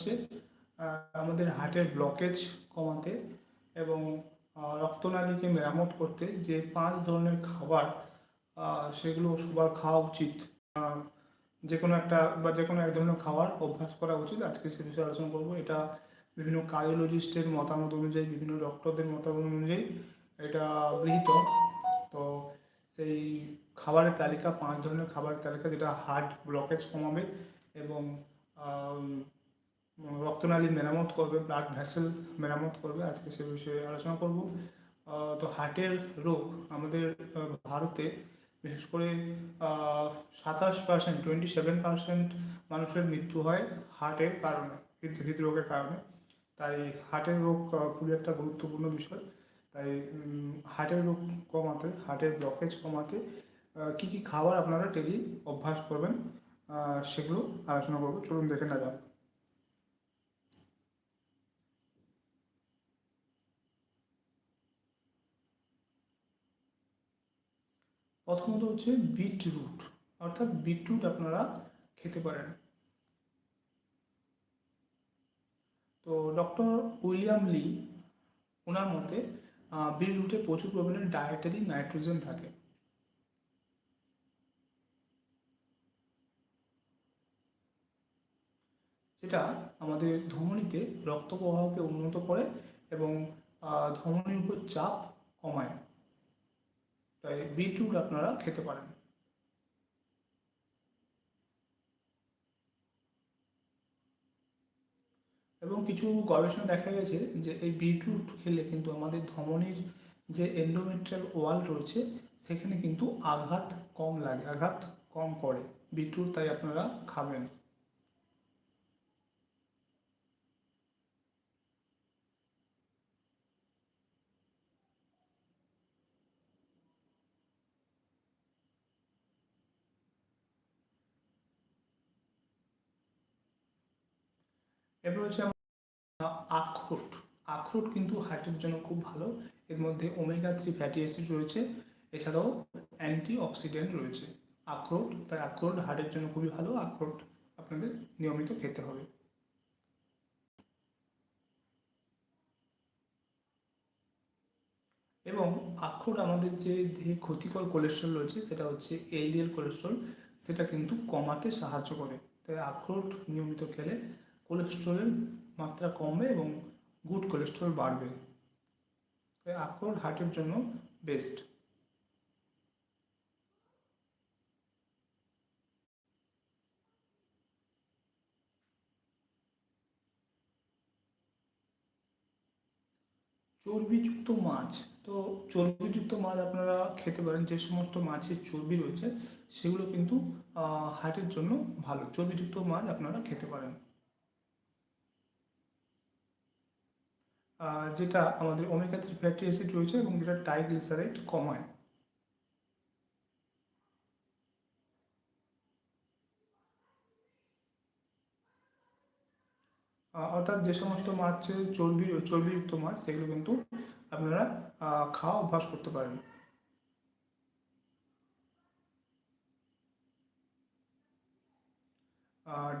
হচ্ছে আমাদের হার্টের ব্লকেজ কমাতে এবং রক্তনালীকে মেরামত করতে যে পাঁচ ধরনের খাবার সেগুলো সবার খাওয়া উচিত। যে কোনো একটা বা যে কোনো এক ধরনের খাবার অভ্যাস করা উচিত। আজকে সে বিষয়ে আলোচনা করব। এটা বিভিন্ন কার্ডিওলজিস্টের মতামত অনুযায়ী, বিভিন্ন ডক্টরদের মতামত অনুযায়ী এটা গৃহীত। তো সেই খাবারের তালিকা, পাঁচ ধরনের খাবারের তালিকা, যেটা হার্ট ব্লকেজ কমাবে এবং রক্তনালী মেরামত করবে ব্লাড ভ্যাসেল মেরামত করবে, আজকে সে বিষয়ে আলোচনা করব। তো হার্টের রোগ আমাদের ভারতে বিশেষ করে সাতাশ পার্সেন্ট টোয়েন্টি সেভেন পার্সেন্ট মানুষের মৃত্যু হয় হার্টের কারণে, হৃদ, হৃদরোগের কারণে। তাই হার্টের রোগ খুবই একটা গুরুত্বপূর্ণ বিষয়। তাই হার্টের রোগ কমাতে, হার্টের ব্লকেজ কমাতে কী কী খাবার আপনারা ডেলি অভ্যাস করবেন সেগুলো আলোচনা করব। চলুন দেখে না যাক। প্রথমত হচ্ছে বিটরুট, অর্থাৎ বিটরুট আপনারা খেতে পারেন। তো ডক্টর উইলিয়াম লি ওনার মতে বিটরুটে প্রচুর পরিমাণে ডায়েটারি নাইট্রোজেন থাকে। যেটা আমাদের ধমনীতে রক্ত প্রবাহকে উন্নত করে এবং ধমনীর উপর চাপ কমায়। তাই বিটরুট আপনারা খেতে পারেন। এবং কিছু গবেষণা দেখা গেছে যে এই বিটরুট খেলে কিন্তু আমাদের ধমনীর যে এন্ডোমেট্রিয়াল ওয়াল রয়েছে, সেখানে কিন্তু আঘাত কম লাগে, আঘাত কম করে। বিটরুট তাই আপনারা খাবেন। এরপর হচ্ছে আখরোট। আখরোট কিন্তু হার্টের জন্য খুব ভালো। এর মধ্যে ওমেগা থ্রি ফ্যাটি অ্যাসিড রয়েছে। এছাড়াও অ্যান্টি অক্সিডেন্ট রয়েছে। আখরোট, তাই আখরোট হার্টের জন্য খুবই ভালো। আখরোট আপনাদের নিয়মিত খেতে হবে। এবং আখরোট আমাদের যে দেহে ক্ষতিকর কোলেস্ট্রল রয়েছে, সেটা হচ্ছে এলডিএল কোলেস্ট্রল সেটা কিন্তু কমাতে সাহায্য করে। তাই আখরোট নিয়মিত খেলে কোলেস্ট্রলের মাত্রা কমবে এবং গুড কোলেস্ট্রল বাড়বে। তাই আখরোট হার্টের জন্য বেস্ট চর্বিযুক্ত মাছ। তো চর্বিযুক্ত মাছ আপনারা খেতে পারেন, যে সমস্ত মাছের চর্বি রয়েছে, সেগুলো কিন্তু হার্টের জন্য ভালো। চর্বিযুক্ত মাছ আপনারা খেতে পারেন। যেটা আমাদের ওমেগা থ্রি ফ্যাটি অ্যাসিড রয়েছে এবং যেটা ট্রাইগ্লিসারাইড কমায়। অর্থাৎ যে সমস্ত মাছের চর্বি, চর্বিযুক্ত মাছ, সেগুলো কিন্তু আপনারা খাওয়া অভ্যাস করতে পারেন।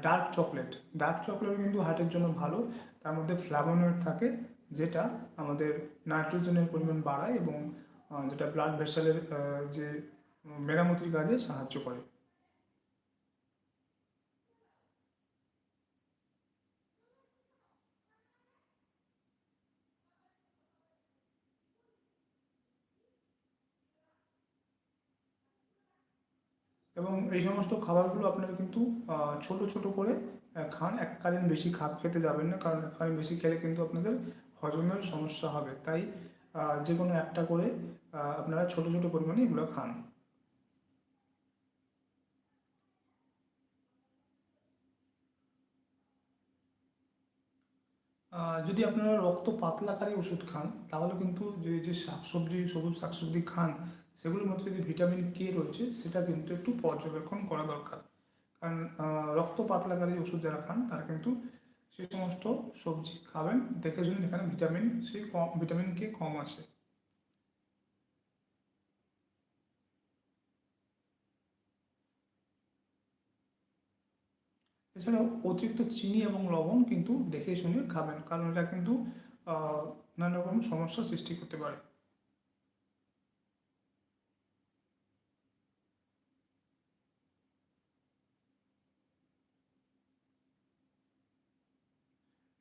ডার্ক চকলেট ডার্ক চকলেট কিন্তু হার্টের জন্য ভালো, তার মধ্যে ফ্লাভোনয়েড থাকে যেটা আমাদের নাইট্রোজেনের পরিমাণ বাড়ায় এবং যেটা ব্লাড ভেসেলের যে মেরামতির কাজে সাহায্য করে। এবং এই সমস্ত খাবারগুলো আপনারা কিন্তু ছোট ছোট করে খান। এককালীন বেশি খাপ খেতে যাবেন না, কারণ এককালীন বেশি খেলে কিন্তু আপনাদের হজমের সমস্যা হবে। তাই যে কোনো একটা করে আপনারা ছোট ছোট পরিমাণে এগুলো খান। যদি আপনারা রক্ত পাতলাকারী ওষুধ খান, তাহলে কিন্তু যে যে শাকসবজি, সবুজ শাকসবজি খান, সেগুলোর মধ্যে যদি ভিটামিন কে রয়েছে, সেটা কিন্তু একটু পর্যবেক্ষণ করা দরকার। কারণ রক্ত পাতলাকারী ওষুধ যারা খান, তারা কিন্তু সেই সমস্ত সবজি খাবেন। দেখে শুনে এখানে ভিটামিন সি কম ভিটামিন কে কম আছে এছাড়াও অতিরিক্ত চিনি এবং লবণ কিন্তু দেখে শুনে খাবেন। কারণ এটা কিন্তু নানা রকম সমস্যার সৃষ্টি করতে পারে।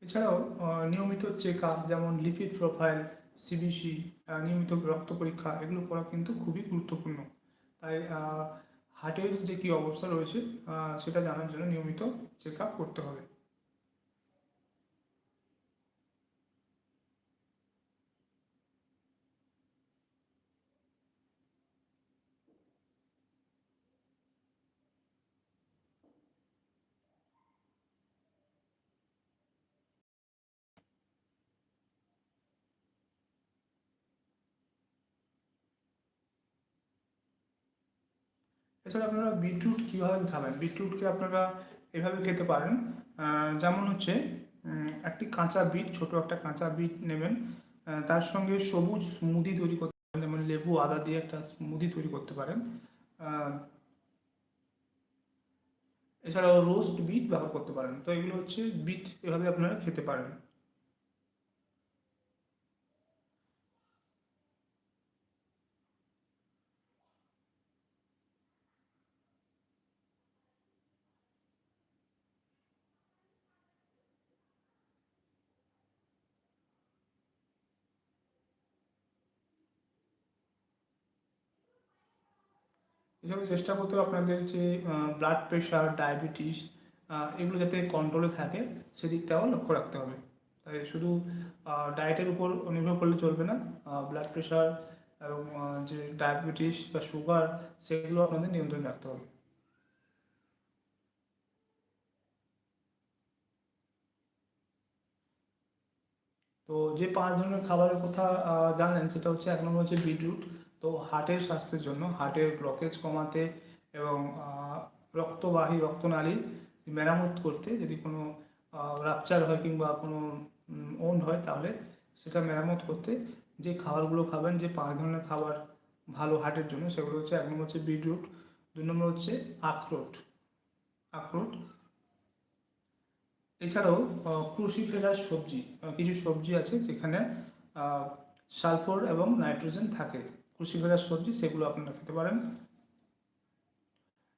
এছাড়াও নিয়মিত চেক আপ যেমন লিপিড প্রোফাইল সিবিসি নিয়মিত রক্ত পরীক্ষা, এগুলো করা কিন্তু খুবই গুরুত্বপূর্ণ। তাই হার্টের যে কী অবস্থা রয়েছে সেটা জানার জন্য নিয়মিত চেক আপ করতে হবে। এছাড়া আপনারা বিটরুট কীভাবে খাবেন? বিটরুটকে আপনারা এভাবে খেতে পারেন। যেমন হচ্ছে একটি কাঁচা বিট, ছোট একটা কাঁচা বিট নেবেন। তার সঙ্গে সবুজ স্মুদি তৈরি করতে পারেন। যেমন লেবু, আদা দিয়ে একটা স্মুদি তৈরি করতে পারেন। এছাড়াও রোস্ট বিট ব্যবহার করতে পারেন। তো এগুলো হচ্ছে বিট এভাবে আপনারা খেতে পারেন। এছাড়াও চেষ্টা করতে হবে আপনাদের যে ব্লাড প্রেশার ডায়াবেটিস এগুলো যাতে কন্ট্রোলে থাকে, সেদিকটাও লক্ষ্য রাখতে হবে। তাই শুধু ডায়েটের উপর নির্ভর করলে চলবে না। ব্লাড প্রেশার এবং যে ডায়াবেটিস বা সুগার সেগুলো আপনাদের নিয়ন্ত্রণে রাখতে হবে। তো যে পাঁচ ধরনের খাবারের কথা জানলেন, সেটা হচ্ছে এক নম্বর হচ্ছে বিটরুট তো হার্টের স্বাস্থ্যের জন্য, হার্টের ব্লকেজ কমাতে এবং রক্তবাহী, রক্তনালী মেরামত করতে যদি কোনো রাপচার হয় কিংবা কোনো ওন হয় তাহলে সেটা মেরামত করতে যে খাবারগুলো খাবেন, যে পাঁচ ধরনের খাবার ভালো হার্টের জন্য, সেগুলো হচ্ছে এক নম্বর হচ্ছে বিটরুট, দুই নম্বর হচ্ছে আখরোট আখরোট। এছাড়াও ক্রুসিফেরাস সবজি কিছু সবজি আছে যেখানে সালফার এবং নাইট্রোজেন থাকে। ক্রুসিফেরাস সবজি সেগুলো আপনারা খেতে পারেন।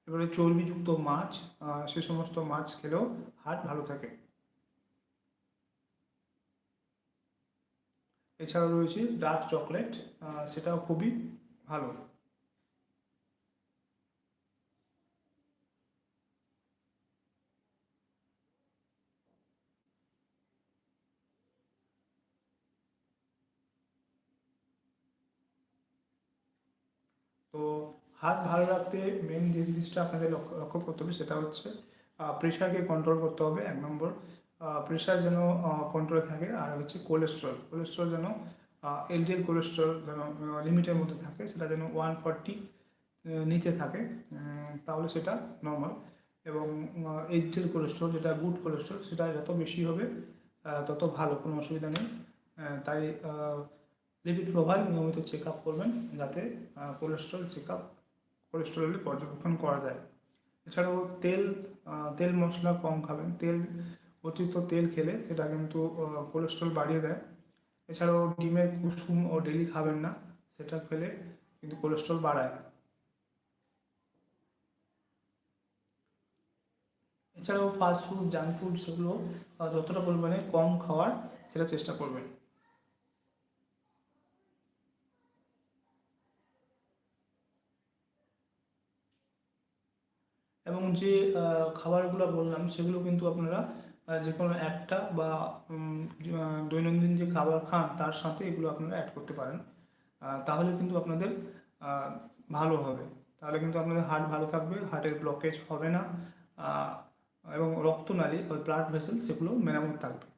এবারে চর্বিযুক্ত মাছ সে সমস্ত মাছ খেলেও হার্ট ভালো থাকে। এছাড়াও রয়েছে ডার্ক চকলেট সেটাও খুবই ভালো। তো হার্ট ভালো রাখতে মেন যে জিনিসটা আপনাদের লক্ষ্য লক্ষ্য করতে হবে সেটা হচ্ছে প্রেশারকে কন্ট্রোল করতে হবে এক নম্বর। প্রেশার যেন কন্ট্রোলে থাকে আর হচ্ছে কোলেস্ট্রল কোলেস্ট্রল যেন এলডিএল কোলেস্ট্রল যেন লিমিটের মধ্যে থাকে, সেটা যেন ওয়ান ফর্টি নিচে থাকে তাহলে সেটা নর্মাল এবং এইচডিএল কোলেস্ট্রল যেটা গুড কোলেস্ট্রল সেটা যত বেশি হবে তত ভালো, কোনো অসুবিধা নেই। তাই লিপিড প্রোফাইল নিয়মিত চেক আপ করবেন যাতে কোলেস্ট্রল চেক আপ কোলেস্ট্রলের পর্যবেক্ষণ করা যায়। এছাড়াও তেল তেল মশলা কম খাবেন। তেল, অতিরিক্ত তেল খেলে সেটা কিন্তু কোলেস্ট্রল বাড়িয়ে দেয়। এছাড়াও ডিমের কুসুম ও ডেলি খাবেন না, সেটা খেলে কিন্তু কোলেস্ট্রল বাড়ায়। এছাড়াও ফাস্ট ফুড জাঙ্ক ফুড সেগুলো যতটা পরিমাণে কম খাওয়ার, সেটা চেষ্টা করবেন এবং যে খাবারগুলো বললাম, সেগুলো কিন্তু আপনারা যে কোনো একটা বা দৈনন্দিন যে খাবার খান, তার সাথে এগুলো আপনারা অ্যাড করতে পারেন। তাহলে কিন্তু আপনাদের ভালো হবে। তাহলে কিন্তু আপনাদের হার্ট ভালো থাকবে হার্টের ব্লকেজ হবে না। এবং রক্তনালী ব্লাড ভেসেল সেগুলো মেরামত থাকবে।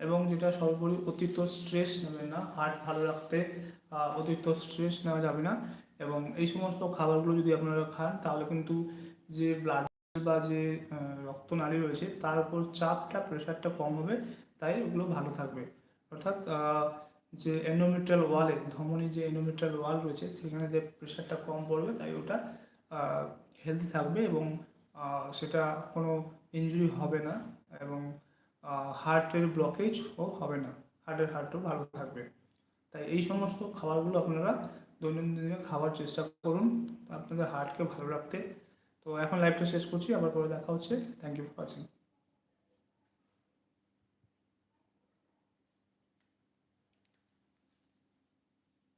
এবং যেটা সর্বোপরি অতিরিক্ত স্ট্রেস নেবেন না হার্ট ভালো রাখতে অতিরিক্ত স্ট্রেস নেওয়া যাবে না। এবং এই সমস্ত খাবারগুলো যদি আপনারা খান, তাহলে কিন্তু যে ব্লাড বা যে রক্তনালী রয়েছে, তার উপর চাপটা প্রেশারটা কম হবে, তাই ওগুলো ভালো থাকবে। অর্থাৎ যে এন্ডোমেট্রিয়াল ওয়ালে ধমনী যে এন্ডোমেট্রিয়াল ওয়াল রয়েছে, সেখানে যে প্রেশারটা কম পড়বে, তাই ওটা হেলদি থাকবে এবং সেটা কোনো ইনজুরি হবে না। এবং হার্টের ব্লকেজও হবে না। হার্টের হার্টও ভালো থাকবে। তাই এই সমস্ত খাবারগুলো আপনারা দৈনন্দিন দিনে খাওয়ার চেষ্টা করুন, আপনাদের হার্টকে ভালো রাখতে। তো এখন লাইভটা শেষ করছি, আবার পরে দেখা হচ্ছে। Thank you for watching